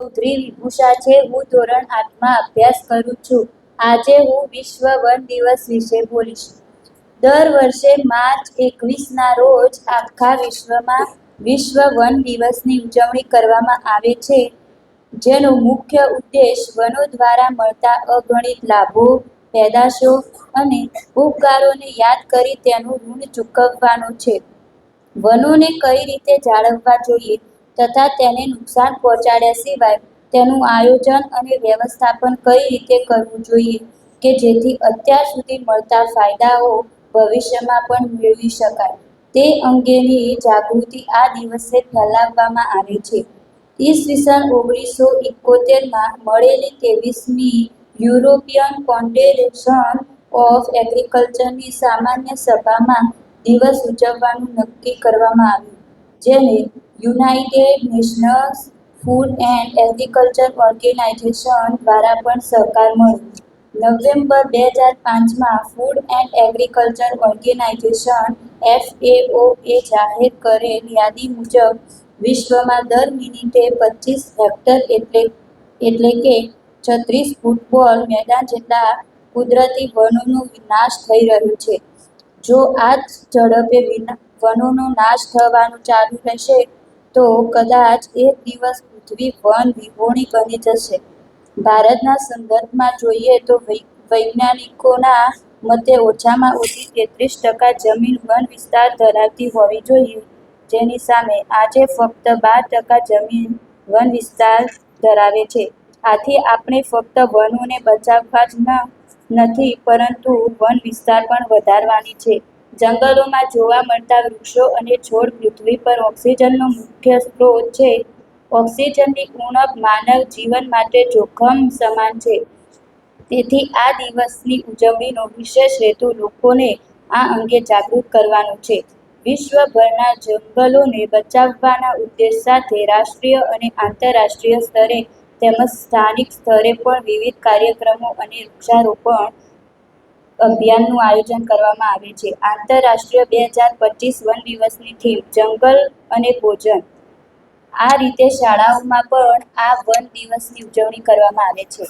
ચૌધરી વિભૂષા છે, હું ધોરણ આઠમાં અભ્યાસ કરું છું. આજે હું વિશ્વ વન દિવસ વિશે બોલીશ. દર વર્ષે માર્ચ એકવીસના રોજ આખા વિશ્વમાં વિશ્વ વન દિવસની ઉજવણી કરવામાં આવે છે, જેનો મુખ્ય ઉદ્દેશ વનો દ્વારા મળતા અગણિત લાભો, પેદાશો અને ઉપકારોને યાદ કરી તેનું ઋણ ચૂકવવાનો છે. વનોને કઈ રીતે જાળવવા જોઈએ? તથા તેને નુકસાન પહોંચાડ્યા સિવાય તેનું આયોજન અને વ્યવસ્થાપન કઈ રીતે કરવું જોઈએ કે જેથી અત્યાર સુધી મળતા ફાયદાઓ ભવિષ્યમાં પણ મેળવી શકાય. તે અંગેની જાગૃતિ આ દિવસે ફેલાવવામાં આવે છે. ઈસવીસન ઓગણીસો ઇકોતેરમાં મળેલી ત્રેવીસમી યુરોપિયન કોન્ડેરેશન ઓફ એગ્રીકલ્ચરની સામાન્ય સભામાં દિવસ ઉજવવાનું નક્કી કરવામાં આવ્યું, જેને united nations food and agriculture organisation દ્વારા પણ સહકાર મળ્યો. નવેમ્બર બે હજાર પાંચમાં ફૂડ એન્ડ એગ્રીકલ્ચર ઓર્ગેનાઇઝેશન એફએઓએ જાહેર કરેલ યાદી મુજબ વિશ્વમાં દર મિનિટે પચીસ હેક્ટર એટલે એટલે કે છત્રીસ ફૂટબોલ મેદાન જેટલા કુદરતી વનોનો નાશ થઈ રહ્યો છે. જો આ જ ઝડપે વિના, વનોનો નાશ થવાનું ચાલુ રહેશે તો કદાચ એક દિવસ પૃથ્વી વન વિહોણી બની જશે. ભારતના સંદર્ભમાં જોઈએ તો વૈજ્ઞાનિકોના મતે ઓછામાં ઓછી તેત્રીસ ટકા જમીન વન વિસ્તાર ધરાવતી હોવી જોઈએ. જેની સામે આજે ફક્ત બાર ટકા જમીન વન વિસ્તાર ધરાવે છે. આથી આપણે ફક્ત વનોને બચાવવા જ નથી, પરંતુ વન વિસ્તાર પણ વધારવાની છે. જંગલોમાં જોવા મળતા વૃક્ષો અને છોડ પૃથ્વી પર ઓક્સિજનનો મુખ્ય સ્ત્રોત છે. ઓક્સિજનની ઉણપ માનવ જીવન માટે જોખમ સમાન છે. તેથી આ દિવસની ઉજવણીનો વિશેષ હેતુ લોકોને આ અંગે જાગૃત કરવાનો છે. વિશ્વભરના જંગલોને બચાવવાના ઉદ્દેશ સાથે રાષ્ટ્રીય અને આંતરરાષ્ટ્રીય સ્તરે તેમજ સ્થાનિક સ્તરે પણ વિવિધ કાર્યક્રમો અને વૃક્ષારોપણ અભિયાનનું આયોજન કરવામાં આવે છે. આંતરરાષ્ટ્રીય બે હજાર પચીસ વન દિવસની થીમ, જંગલ અને ભોજન. આ રીતે શાળાઓમાં પણ આ વન દિવસની ઉજવણી કરવામાં આવે છે.